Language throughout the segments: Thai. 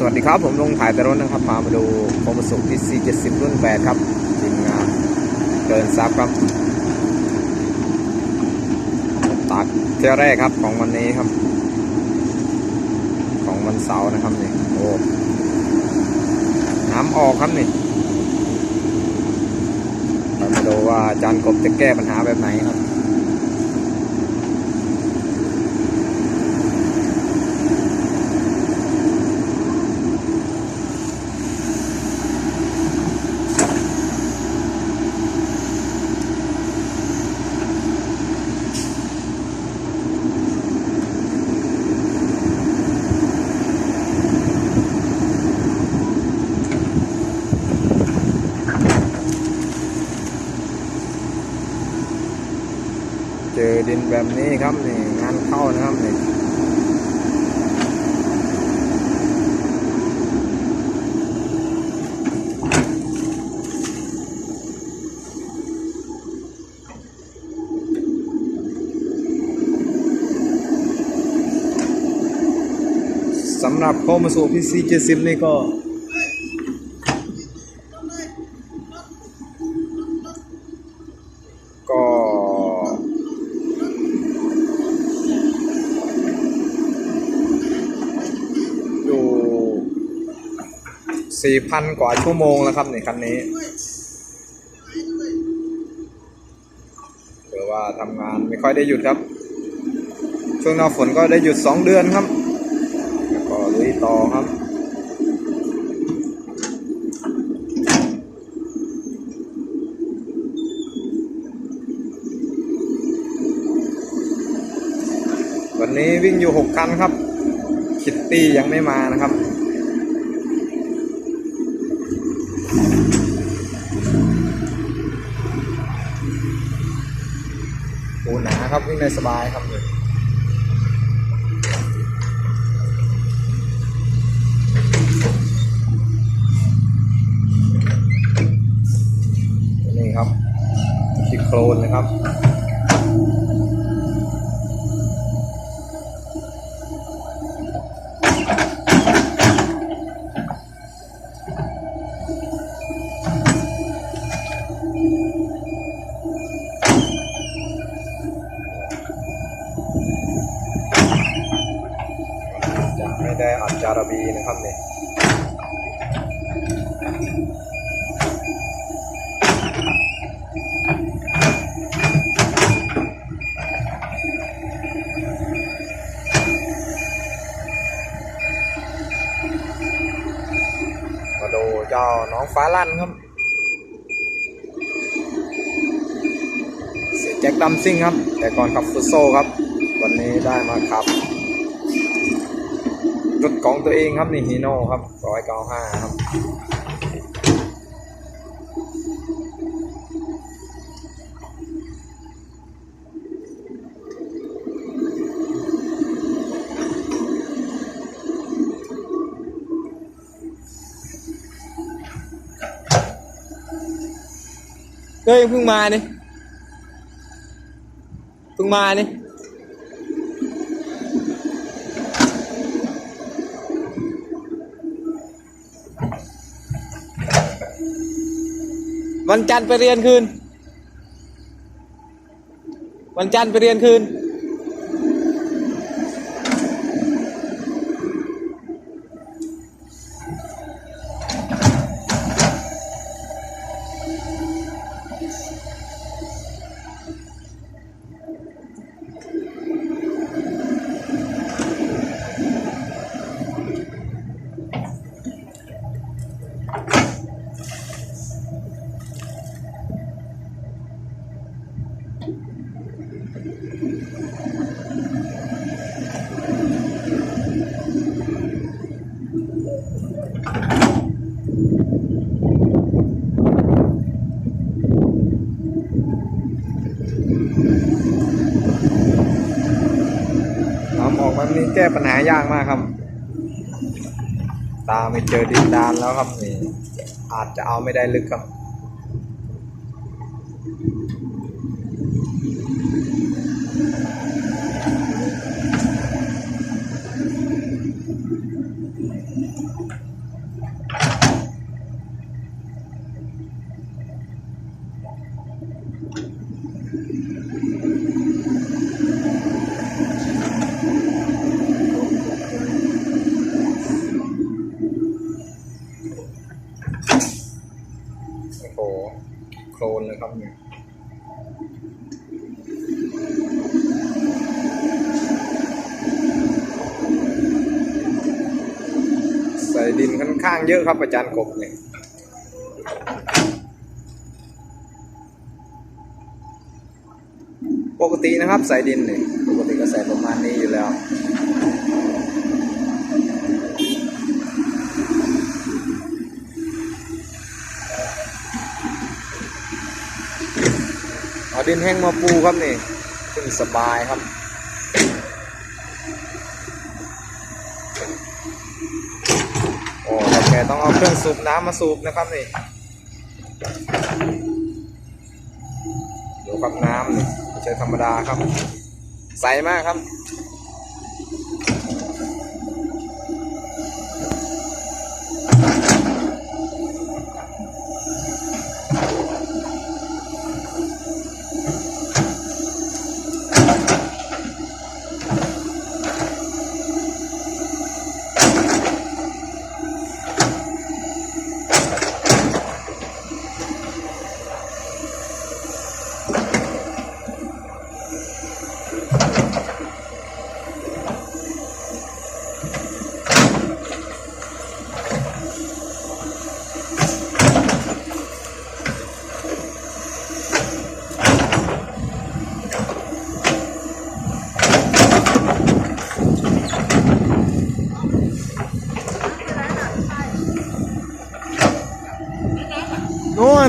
สวัสดีครับ ผมลงถ่ายแต่รถนะครับพามาดูโคมสุที่ C70 รุ่น8ครับทีมงานเดินซับครับตักเที่ยวแรกครับของวันนี้ครับ ของวันเสาร์นะครับนี่โอ้น้ำออกครับนี่มาดูว่าอาจารย์กบจะแก้ปัญหาแบบไหนครับ ดินแบบนี้ครับนี่งานเข้านะครับนี่สำหรับโคมาสูพีซีเจสิบนี่ก็ อยู่ สี่พันกว่าชั่วโมงแล้วครับในคันนี้ถือว่าทำงานไม่ค่อยได้หยุดครับ ช่วงหน้าฝนก็ได้หยุดสองเดือนครับแล้วก็ลุยต่อครับวันนี้วิ่งอยู่หกคันครับ คิตตี้ยังไม่มานะครับ โอ้ห นาครับวิ่งได้สบายครับเลยนี่ครับคิโครนนะครับ ระบีนะครับเนี่ยมาดูเจ้าน้องฟ้าลั่นครับ เสียแจ็คดัมซิ่งครับ แต่ก่อนขับฟุตโซครับ วันนี้ได้มาขับ รถของตัวเองครับนี่ฮีโน่ครับร้อยเก้าห้าครับเฮ้ยเพิ่งมานี่เพิ่งมานี่ วันจันทร์ไปเรียนคืน วันจันทร์ไปเรียนคืนน้ นี้แก้ปัญหายากมากครับ ตาไม่เจอดินดานแล้วครับนี่อาจจะเอาไม่ได้ลึกครับเนี่ยใส่ดินค่อน ข้างเยอะครับอาจารย์กบเนี่ยปกตินะครับใส่ดินเนี่ยปกติก็ใส่ประมาณนี้อยู่แล้วเอาดินแห้งมาปูครับนี่ขึ้นสบายครับ โอ้โอเคต้องเอาเครื่องสูบน้ำมาสูบนะครับนี่ดูครับน้ำนี่ใช่ธรรมดาครับ ใสมากครับ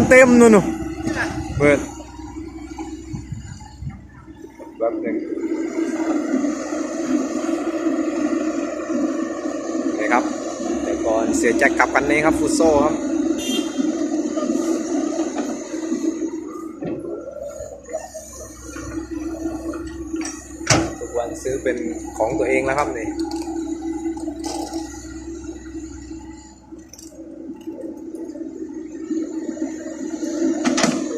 เต็มนู่นนู่นเปิดแป๊บหนึ่งนี่ครับแต่ก่อนเสียแจ็คกลับกันนี้ครับฟุตโซ่ครับทุกวันซื้อเป็นของตัวเองแล้วครับนี่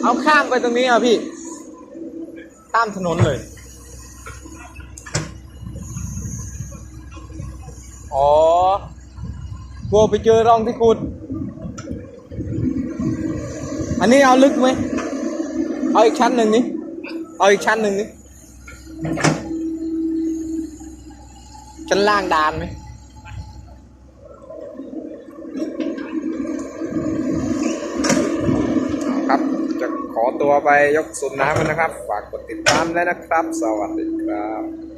เอาข้ามไปตรงนี้อะพี่ข้ามถนนเลย อ๋อกลัวไปเจอร่องที่ขุด อันนี้เอาลึกไหม เอาอีกชั้นหนึ่งนี้ เอาอีกชั้นหนึ่งนี้ชั้นล่างดานไหม ครับ จะขอ ตัวไปยกสูบน้ำกันนะครับ ฝากกดติดตามด้วยนะครับ สวัสดีครับ